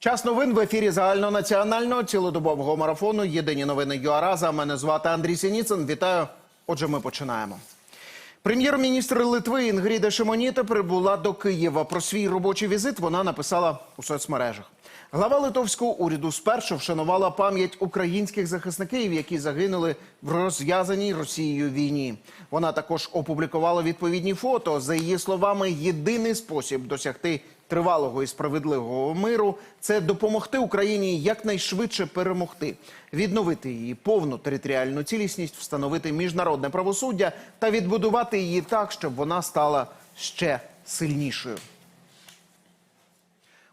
Час новин в ефірі загальнонаціонального цілодобового марафону. Єдині новини ЮАРАЗа. Мене звати Андрій Сініцин. Вітаю. Отже, ми починаємо. Прем'єр-міністр Литви Інгріда Шимоніта прибула до Києва. Про свій робочий візит вона написала у соцмережах. Глава литовського уряду спершу вшанувала пам'ять українських захисників, які загинули в розв'язаній Росією війні. Вона також опублікувала відповідні фото. За її словами, єдиний спосіб досягти тривалого і справедливого миру це допомогти Україні якнайшвидше перемогти, відновити її повну територіальну цілісність, встановити міжнародне правосуддя та відбудувати її так, щоб вона стала ще сильнішою.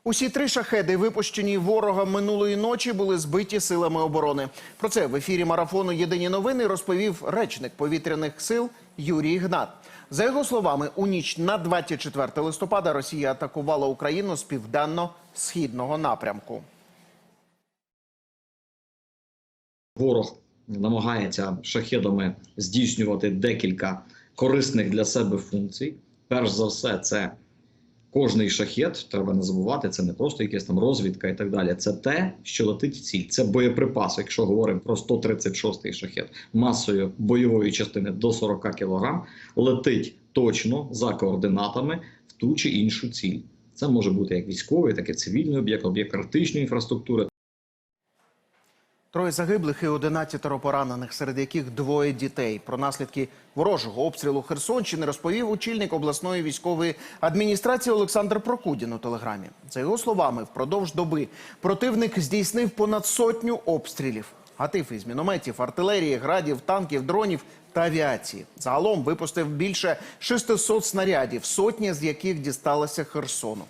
Усі три шахеди, випущені ворога минулої ночі, були збиті силами оборони. Про це в ефірі марафону Єдині новини розповів речник повітряних сил Юрій Гнат. За його словами, у ніч на 24 листопада Росія атакувала Україну з південно-східного напрямку. Ворог намагається шахедами здійснювати декілька корисних для себе функцій. Перш за все, це кожний шахет, треба не забувати, це не просто якась там розвідка і так далі. Це те, що летить в ціль. Це боєприпас. Якщо говоримо про 136-й шахет масою бойової частини до 40 кг, летить точно за координатами в ту чи іншу ціль. Це може бути як військовий, так і цивільний об'єкт, об'єкт критичної інфраструктури. Троє загиблих і 11 поранених, серед яких двоє дітей. Про наслідки ворожого обстрілу Херсонщини розповів очільник обласної військової адміністрації Олександр Прокудін у телеграмі. За його словами, впродовж доби противник здійснив понад сотню обстрілів. Гатив із мінометів, артилерії, градів, танків, дронів та авіації. Загалом випустив більше 600 снарядів, сотні з яких дісталися Херсону.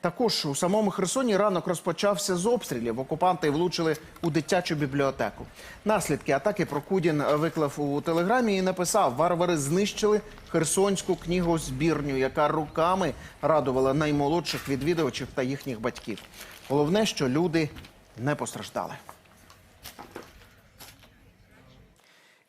Також у самому Херсоні ранок розпочався з обстрілів. Окупанти влучили у дитячу бібліотеку. Наслідки атаки Прокудін виклав у телеграмі і написав: варвари знищили херсонську книгозбірню, яка руками радувала наймолодших відвідувачів та їхніх батьків. Головне, що люди не постраждали.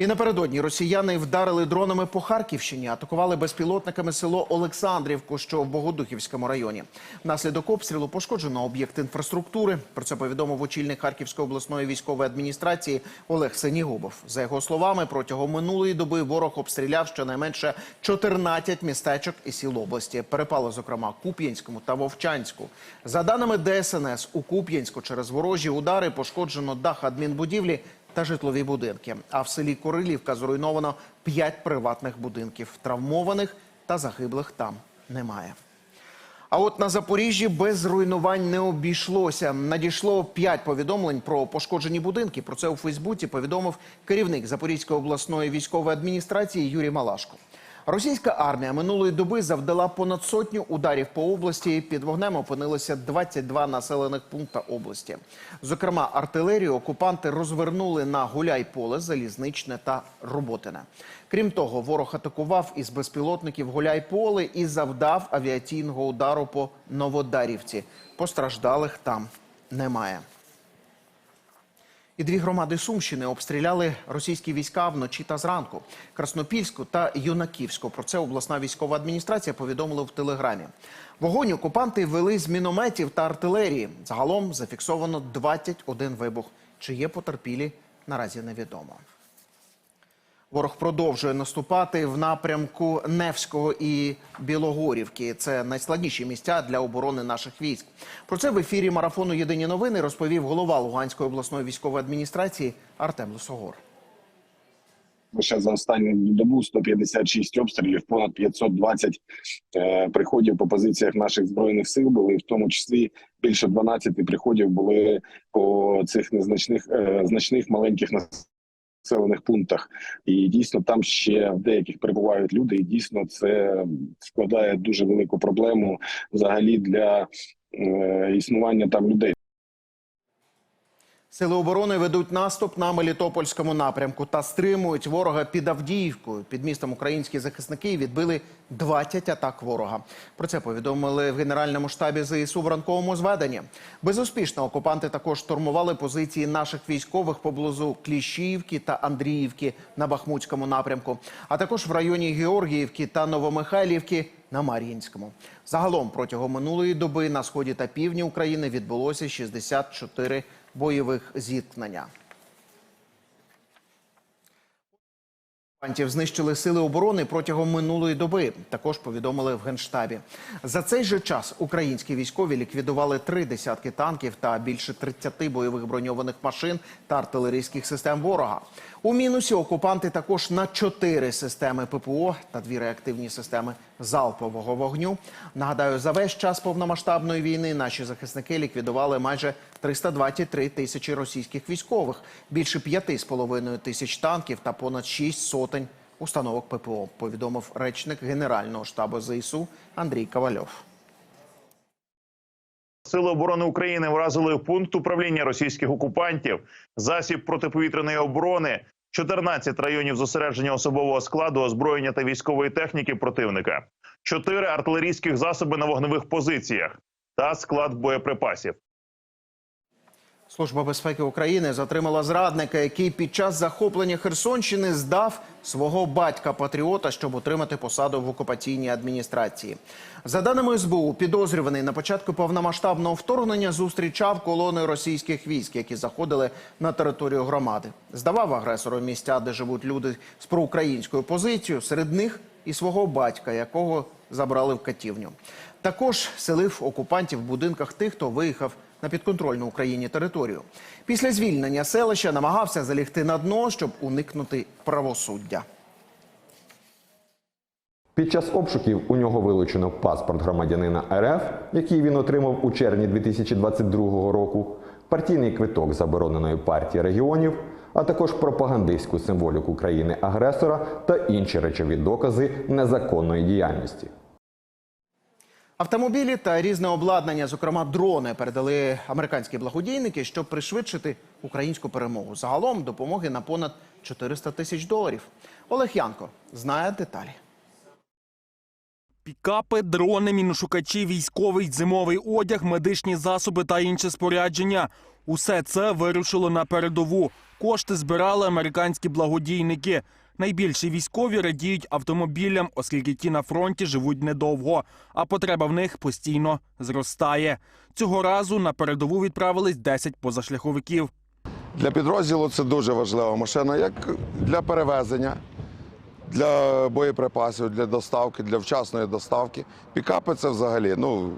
І напередодні росіяни вдарили дронами по Харківщині, атакували безпілотниками село Олександрівку, що в Богодухівському районі. Внаслідок обстрілу пошкоджено об'єкт інфраструктури. Про це повідомив очільник Харківської обласної військової адміністрації Олег Сенігубов. За його словами, протягом минулої доби ворог обстріляв щонайменше 14 містечок і сіл області. Перепало, зокрема, Куп'янському та Вовчанську. За даними ДСНС, у Куп'янську через ворожі удари пошкоджено дах адмінбудівлі та житлові будинки. А в селі Корилівка зруйновано п'ять приватних будинків. Травмованих та загиблих там немає. А от на Запоріжжі без руйнувань не обійшлося. Надійшло п'ять повідомлень про пошкоджені будинки. Про це у Фейсбуці повідомив керівник Запорізької обласної військової адміністрації Юрій Малашко. Російська армія минулої доби завдала понад сотню ударів по області. Під вогнем опинилося 22 населених пункта області. Зокрема, артилерію окупанти розвернули на Гуляйполе, Залізничне та Роботине. Крім того, ворог атакував із безпілотників Гуляйполе і завдав авіаційного удару по Новодарівці. Постраждалих там немає. І дві громади Сумщини обстріляли російські війська вночі та зранку. Краснопільську та Юнаківську. Про це обласна військова адміністрація повідомила в телеграмі. Вогонь окупанти вели з мінометів та артилерії. Загалом зафіксовано 21 вибух. Чи є потерпілі, наразі невідомо. Ворог продовжує наступати в напрямку Невського і Білогорівки. Це найскладніші місця для оборони наших військ. Про це в ефірі марафону Єдині новини розповів голова Луганської обласної військової адміністрації Артем Лисогор. Лише за останню добу 156 обстрілів, понад 520 е, приходів по позиціях наших збройних сил були, в тому числі більше 12 приходів були по цих незначних е, значних маленьких населених пунктах. І дійсно там ще в деяких перебувають люди, і дійсно це складає дуже велику проблему взагалі для е, існування там людей. Сили оборони ведуть наступ на Мелітопольському напрямку та стримують ворога під Авдіївкою. Під містом українські захисники відбили 20 атак ворога. Про це повідомили в генеральному штабі ЗСУ в ранковому зведенні. Безуспішно окупанти також штурмували позиції наших військових поблизу Кліщіївки та Андріївки на Бахмутському напрямку, а також в районі Георгіївки та Новомихайлівки на Мар'їнському. Загалом протягом минулої доби на сході та півдні України відбулося 64 бойових зіткнення. Окупантів знищили сили оборони протягом минулої доби. Також повідомили в генштабі. За цей же час українські військові ліквідували три десятки танків та більше 30 бойових броньованих машин та артилерійських систем ворога. У мінусі окупанти також на чотири системи ППО та дві реактивні системи залпового вогню. Нагадаю, за весь час повномасштабної війни наші захисники ліквідували майже 323 тисячі російських військових, більше 5,5 тисяч танків та понад 6 сотень установок ППО. Повідомив речник Генерального штабу ЗСУ Андрій Ковальов. Сили оборони України вразили пункт управління російських окупантів, засіб протиповітряної оборони, 14 районів зосередження особового складу, озброєння та військової техніки противника, 4 артилерійських засоби на вогневих позиціях та склад боєприпасів. Служба безпеки України затримала зрадника, який під час захоплення Херсонщини здав свого батька-патріота, щоб отримати посаду в окупаційній адміністрації. За даними СБУ, підозрюваний на початку повномасштабного вторгнення зустрічав колони російських військ, які заходили на територію громади. Здавав агресору місця, де живуть люди з проукраїнською позицією. Серед них і свого батька, якого забрали в катівню. Також селив окупантів в будинках тих, хто виїхав на підконтрольну Україні територію. Після звільнення селища намагався залігти на дно, щоб уникнути правосуддя. Під час обшуків у нього вилучено паспорт громадянина РФ, який він отримав у червні 2022 року, партійний квиток забороненої партії регіонів, а також пропагандистську символіку країни-агресора та інші речові докази незаконної діяльності. Автомобілі та різне обладнання, зокрема дрони, передали американські благодійники, щоб пришвидшити українську перемогу. Загалом допомоги на понад 400 тисяч доларів. Олег Янко знає деталі. Пікапи, дрони, міношукачі, військовий, зимовий одяг, медичні засоби та інше спорядження. Усе це вирушило на передову. Кошти збирали американські благодійники. Найбільші військові радіють автомобілям, оскільки ті на фронті живуть недовго, а потреба в них постійно зростає. Цього разу на передову відправились 10 позашляховиків. Для підрозділу це дуже важлива машина, як для перевезення, для боєприпасів, для доставки, для вчасної доставки. Пікапи це взагалі, ну,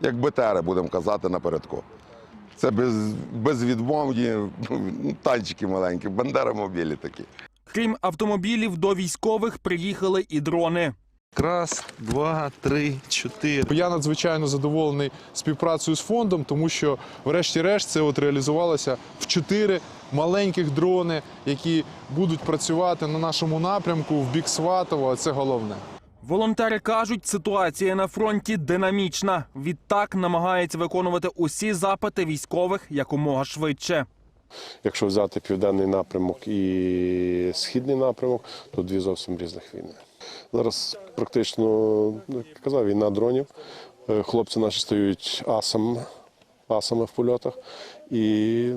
як БТРи, будемо казати, напередку. Це без, безвідмовні ну, танчики маленькі, бандеромобілі такі. Крім автомобілів, до військових приїхали і дрони. Раз, два, три, чотири. Я надзвичайно задоволений співпрацею з фондом, тому що, врешті-решт, це от реалізувалося в чотири маленьких дрони, які будуть працювати на нашому напрямку в бік Сватово. а Це головне. Волонтери кажуть, ситуація на фронті динамічна. Відтак намагається виконувати усі запити військових якомога швидше. Якщо взяти південний напрямок і східний напрямок, то дві зовсім різних війни. Зараз практично, як казав, війна дронів. Е, Хлопці наші стають асами, асами в польотах. І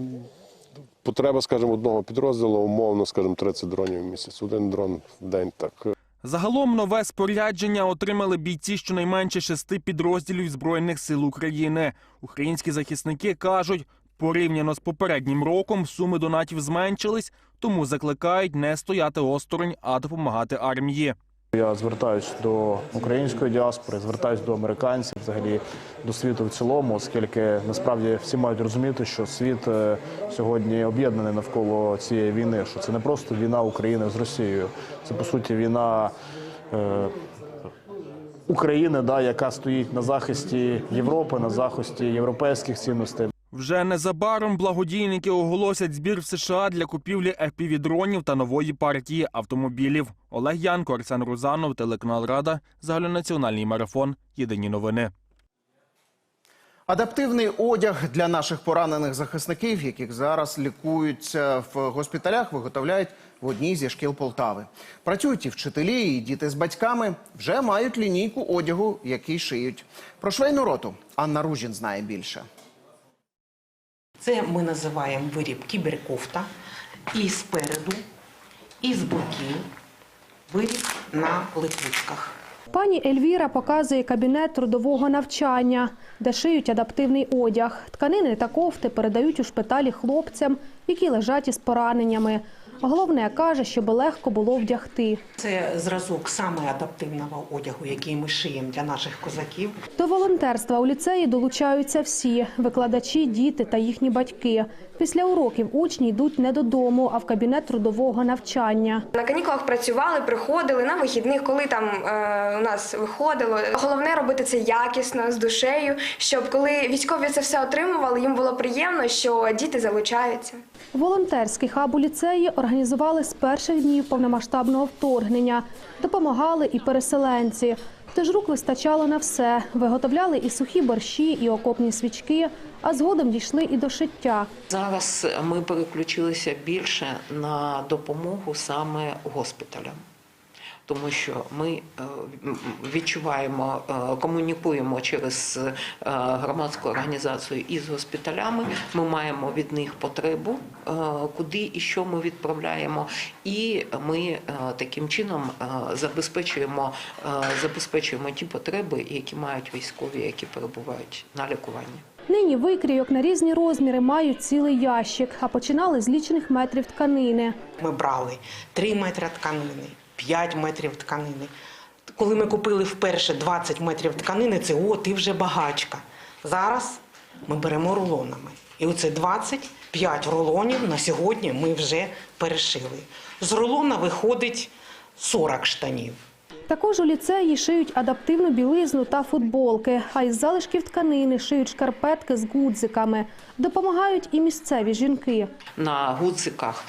потреба, скажімо, одного підрозділу, умовно, скажімо, 30 дронів в місяць. Один дрон в день так. Загалом нове спорядження отримали бійці щонайменше шести підрозділів Збройних сил України. Українські захисники кажуть, порівняно з попереднім роком суми донатів зменшились, тому закликають не стояти осторонь, а допомагати армії. Я звертаюся до української діаспори, звертаюся до американців, взагалі до світу в цілому, оскільки насправді всі мають розуміти, що світ е, сьогодні об'єднаний навколо цієї війни. Що це не просто війна України з Росією, це по суті війна. Е, України, да, яка стоїть на захисті Європи, на захисті європейських цінностей. Вже незабаром благодійники оголосять збір в США для купівлі FPV-дронів та нової партії автомобілів. Олег Янко, Арсен Рузанов, телеканал Рада, загальнонаціональний марафон. Єдині новини. Адаптивний одяг для наших поранених захисників, яких зараз лікуються в госпіталях, виготовляють в одній зі шкіл Полтави. Працюють і вчителі, і діти з батьками вже мають лінійку одягу, який шиють. Про швейну роту Анна Ружін знає більше. Це ми називаємо виріб кіберкофта. І спереду, і з боків виріб на липучках. Пані Ельвіра показує кабінет трудового навчання, де шиють адаптивний одяг. Тканини та кофти передають у шпиталі хлопцям, які лежать із пораненнями. Головне каже, щоб легко було вдягти. Це зразок саме адаптивного одягу, який ми шиємо для наших козаків. До волонтерства у ліцеї долучаються всі – викладачі, діти та їхні батьки. Після уроків учні йдуть не додому, а в кабінет трудового навчання. На канікулах працювали, приходили на вихідних, коли там е, у нас виходило. Головне робити це якісно з душею, щоб коли військові це все отримували, їм було приємно, що діти залучаються. Волонтерський хаб у ліцеї організували з перших днів повномасштабного вторгнення. Допомагали і переселенці. Тож рук вистачало на все. Виготовляли і сухі борщі, і окопні свічки, а згодом дійшли і до шиття. Зараз ми переключилися більше на допомогу саме госпіталям. Тому що ми е, відчуваємо, е, комунікуємо через е, громадську організацію із госпіталями. Ми маємо від них потребу, куди і що ми відправляємо, і ми таким чином забезпечуємо, забезпечуємо ті потреби, які мають військові, які перебувають на лікуванні. Нині викрійок на різні розміри мають цілий ящик, а починали з лічених метрів тканини. Ми брали 3 метри тканини, 5 метрів тканини. Коли ми купили вперше 20 метрів тканини, це о, ти вже багачка. Зараз ми беремо рулонами. І оце 25 рулонів на сьогодні ми вже перешили. З рулона виходить 40 штанів. Також у ліцеї шиють адаптивну білизну та футболки, а із залишків тканини шиють шкарпетки з гудзиками. Допомагають і місцеві жінки. на гудзиках,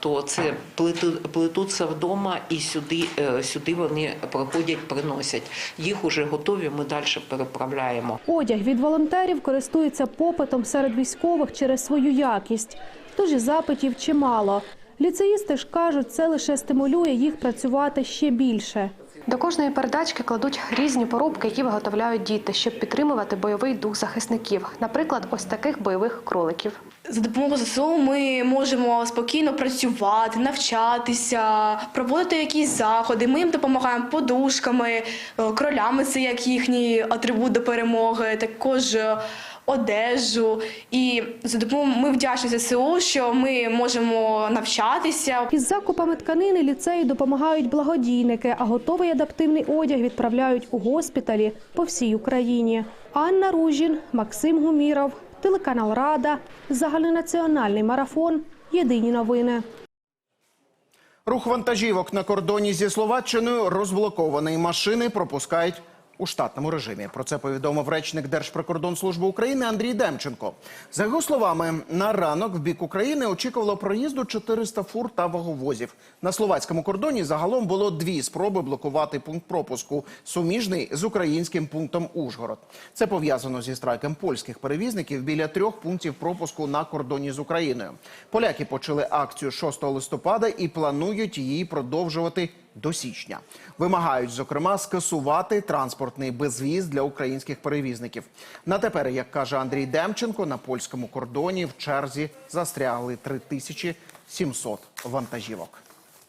то це плету- плетуться вдома і сюди, е, сюди вони приходять, приносять. Їх уже готові, ми далі переправляємо. Одяг від волонтерів користується попитом серед військових через свою якість. Тож і запитів чимало. Ліцеїсти ж кажуть, це лише стимулює їх працювати ще більше. До кожної передачки кладуть різні поробки, які виготовляють діти, щоб підтримувати бойовий дух захисників. Наприклад, ось таких бойових кроликів. За допомогою ЗСУ ми можемо спокійно працювати, навчатися, проводити якісь заходи. Ми їм допомагаємо подушками, е, кролями це як їхній атрибут до перемоги, також е, одежу. І за допомогою ми вдячні ЗСУ, що ми можемо навчатися. Із закупами тканини ліцею допомагають благодійники, а готовий адаптивний одяг відправляють у госпіталі по всій Україні. Анна Ружін, Максим Гуміров, телеканал Рада, загальнонаціональний марафон. Єдині новини. Рух вантажівок на кордоні зі Словаччиною розблокований. Машини пропускають у штатному режимі. Про це повідомив речник Держприкордонслужби України Андрій Демченко. За його словами, на ранок в бік України очікувало проїзду 400 фур та ваговозів. На словацькому кордоні загалом було дві спроби блокувати пункт пропуску, суміжний з українським пунктом Ужгород. Це пов'язано зі страйком польських перевізників біля трьох пунктів пропуску на кордоні з Україною. Поляки почали акцію 6 листопада і планують її продовжувати до січня. Вимагають, зокрема, скасувати транспортний безвіз для українських перевізників. На тепер, як каже Андрій Демченко, на польському кордоні в черзі застрягли 3700 вантажівок.